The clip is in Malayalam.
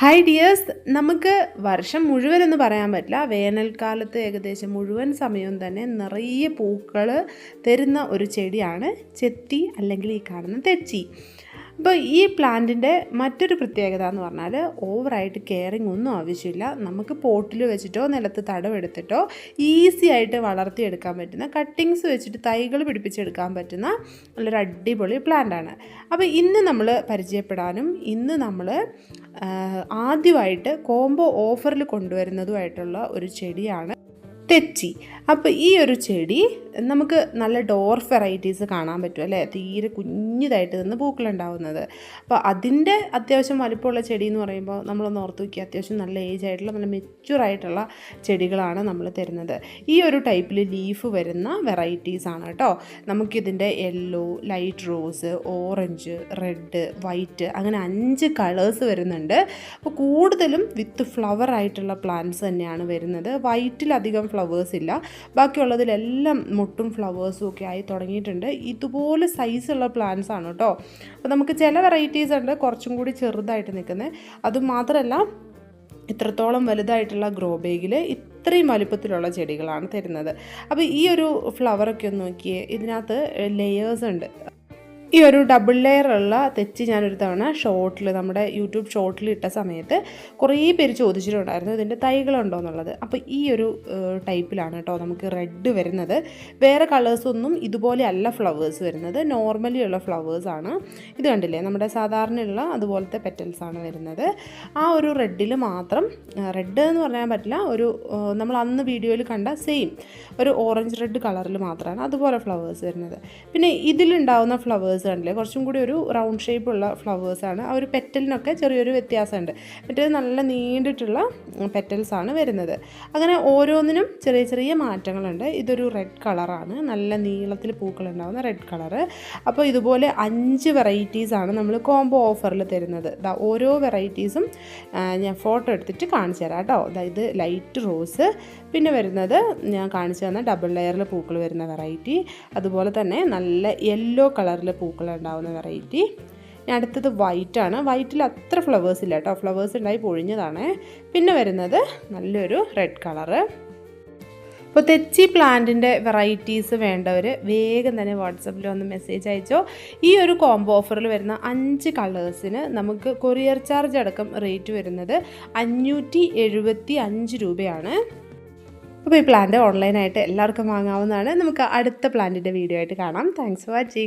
ഹായ് ഡിയേഴ്സ് നമുക്ക് വർഷം മുഴുവൻ എന്ന് പറയാൻ പറ്റില്ല. വേനൽക്കാലത്ത് ഏകദേശം മുഴുവൻ സമയവും തന്നെ നിറയെ പൂക്കൾ തരുന്ന ഒരു ചെടിയാണ് ചെത്തി അല്ലെങ്കിൽ ഈ കാണുന്ന തെച്ചി. അപ്പോൾ ഈ പ്ലാന്റിന്റെ മറ്റൊരു പ്രത്യേകത എന്ന് പറഞ്ഞാൽ ഓവറായിട്ട് കെയറിങ് ഒന്നും ആവശ്യമില്ല. നമുക്ക് പോട്ടിൽ വെച്ചിട്ടോ നിലത്ത് തടവെടുത്തിട്ടോ ഈസി ആയിട്ട് വളർത്തിയെടുക്കാൻ പറ്റുന്ന കട്ടിങ്സ് വെച്ചിട്ട് തൈകൾ പിടിപ്പിച്ചെടുക്കാൻ പറ്റുന്ന നല്ലൊരു അടിപൊളി പ്ലാന്റാണ് അപ്പോൾ ഇന്ന് നമ്മൾ പരിചയപ്പെടാനും ഇന്ന് നമ്മൾ ആദ്യമായിട്ട് കോംബോ ഓഫറിൽ കൊണ്ടുവരുന്നതുമായിട്ടുള്ള ഒരു ചെടിയാണ്. തെച്ചി അപ്പോൾ ഈ ഒരു ചെടി നമുക്ക് നല്ല ഡോർഫ് വെറൈറ്റീസ് കാണാൻ പറ്റും അല്ലേ? തീരെ കുഞ്ഞിതായിട്ട് നിന്ന് പൂക്കളുണ്ടാവുന്നത്. അപ്പോൾ അതിന്റെ അത്യാവശ്യം വലിപ്പമുള്ള ചെടി എന്ന് പറയുമ്പോൾ നമ്മളൊന്ന് ഓർത്ത് വയ്ക്കുക അത്യാവശ്യം നല്ല ഏജ് ആയിട്ടുള്ള നല്ല മെച്യൂർ ആയിട്ടുള്ള ചെടികളാണ് നമ്മൾ തരുന്നത്. ഈ ഒരു ടൈപ്പിൽ ലീഫ് വരുന്ന വെറൈറ്റീസ് ആണ് കേട്ടോ. നമുക്കിതിന്റെ yellow light rose orange red white അങ്ങനെ അഞ്ച് കളേഴ്സ് വരുന്നുണ്ട്. അപ്പോൾ കൂടുതലും വിത്ത് ഫ്ലവർ ആയിട്ടുള്ള പ്ലാന്റ്സ് തന്നെയാണ് വരുന്നത്. വൈറ്റിലധികം ഫ്ലവേഴ്സ് ഇല്ല. ബാക്കിയുള്ളതിലെല്ലാം മുട്ടും ഫ്ലവേഴ്സും ഒക്കെ ആയി തുടങ്ങിയിട്ടുണ്ട്. ഇതുപോലെ സൈസുള്ള പ്ലാന്റ്സ് ആണ് കേട്ടോ അപ്പോൾ നമുക്ക് ചില വെറൈറ്റീസ് ഉണ്ട് കുറച്ചും കൂടി ചെറുതായിട്ട് നിൽക്കുന്നത്. അതുമാത്രമല്ല ഇത്രത്തോളം വലുതായിട്ടുള്ള ഗ്രോ ബേഗിൽ ഇത്രയും വലിപ്പത്തിലുള്ള ചെടികളാണ് തരുന്നത്. അപ്പോൾ ഈ ഒരു ഫ്ലവറൊക്കെ ഒന്ന് നോക്കിയേ ഇതിനകത്ത് ലെയേഴ്സ് ഉണ്ട്. ഈ ഒരു ഡബിൾ ലെയർ ഉള്ള തെച്ചി ഞാനൊരു തവണ ഷോർട്ടിൽ നമ്മുടെ യൂട്യൂബ് ഷോർട്ടിൽ ഇട്ട സമയത്ത് കുറേ പേര് ചോദിച്ചിട്ടുണ്ടായിരുന്നു ഇതിന്റെ തൈകളുണ്ടോ എന്നുള്ളത്. അപ്പോൾ ഈ ഒരു ടൈപ്പിലാണ് കേട്ടോ നമുക്ക് റെഡ് വരുന്നത്. വേറെ കളേഴ്സൊന്നും ഇതുപോലെ അല്ല ഫ്ലവേഴ്സ് വരുന്നത്. നോർമലി ഉള്ള ഫ്ലവേഴ്സാണ് ഇത് കണ്ടില്ലേ? നമ്മുടെ സാധാരണയുള്ള അതുപോലത്തെ പെറ്റൽസ് ആണ് വരുന്നത്. ആ ഒരു റെഡിൽ മാത്രം റെഡ് എന്ന് പറയാൻ പറ്റില്ല. ഒരു നമ്മൾ അന്ന് വീഡിയോയിൽ കണ്ട സെയിം ഒരു ഓറഞ്ച് റെഡ് കളറിൽ മാത്രമാണ് അതുപോലെ ഫ്ലവേഴ്സ് വരുന്നത്. പിന്നെ ഇതിലുണ്ടാവുന്ന ഫ്ലവേഴ്സ് ഫ്ലവേഴ്സ് കണ്ടില്ലേ കുറച്ചും കൂടി ഒരു റൗണ്ട് ഷേപ്പുള്ള ഫ്ലവേഴ്സാണ് ആ ഒരു പെറ്റലിനൊക്കെ ചെറിയൊരു വ്യത്യാസമുണ്ട്. മറ്റേത് നല്ല നീണ്ടിട്ടുള്ള പെറ്റൽസ് ആണ് വരുന്നത്. അങ്ങനെ ഓരോന്നിനും ചെറിയ ചെറിയ മാറ്റങ്ങളുണ്ട്. ഇതൊരു റെഡ് കളറാണ് നല്ല നീളത്തിൽ പൂക്കളുണ്ടാകുന്ന റെഡ് കളറ് അപ്പോൾ ഇതുപോലെ അഞ്ച് വെറൈറ്റീസാണ് നമ്മൾ കോംബോ ഓഫറിൽ തരുന്നത്. ഓരോ വെറൈറ്റീസും ഞാൻ ഫോട്ടോ എടുത്തിട്ട് കാണിച്ചു തരാം കേട്ടോ. അതായത് ലൈറ്റ് റോസ് പിന്നെ വരുന്നത് ഞാൻ കാണിച്ചു തന്ന ഡബിൾ ലെയറിൽ പൂക്കൾ വരുന്ന വെറൈറ്റി അതുപോലെ തന്നെ നല്ല യെല്ലോ കളറിൽ പൂക്കൾ ഉണ്ടാകുന്ന വെറൈറ്റി. ഇനി അടുത്തത് വൈറ്റ് ആണ് വൈറ്റിൽ അത്ര ഫ്ലവേഴ്സ് ഇല്ല കേട്ടോ. ഫ്ലവേഴ്സ് ഉണ്ടായി പൊഴിഞ്ഞതാണ്. പിന്നെ വരുന്നത് നല്ലൊരു റെഡ് കളറ് അപ്പോൾ തെച്ചി പ്ലാന്റിന്റെ വെറൈറ്റീസ് വേണ്ടവർ വേഗം തന്നെ വാട്സപ്പിൽ ഒന്ന് മെസ്സേജ് അയച്ചോ. ഈ ഒരു കോംബോ ഓഫറിൽ വരുന്ന അഞ്ച് കളേഴ്സിന് നമുക്ക് കൊറിയർ ചാർജ് അടക്കം റേറ്റ് വരുന്നത് അഞ്ഞൂറ്റി എഴുപത്തി അഞ്ച് രൂപയാണ്. അപ്പോൾ ഈ പ്ലാന്റ് ഓൺലൈനായിട്ട് എല്ലാവർക്കും വാങ്ങാവുന്നതാണ്. നമുക്ക് അടുത്ത പ്ലാന്റിന്റെ വീഡിയോ ആയിട്ട് കാണാം. Thanks for watching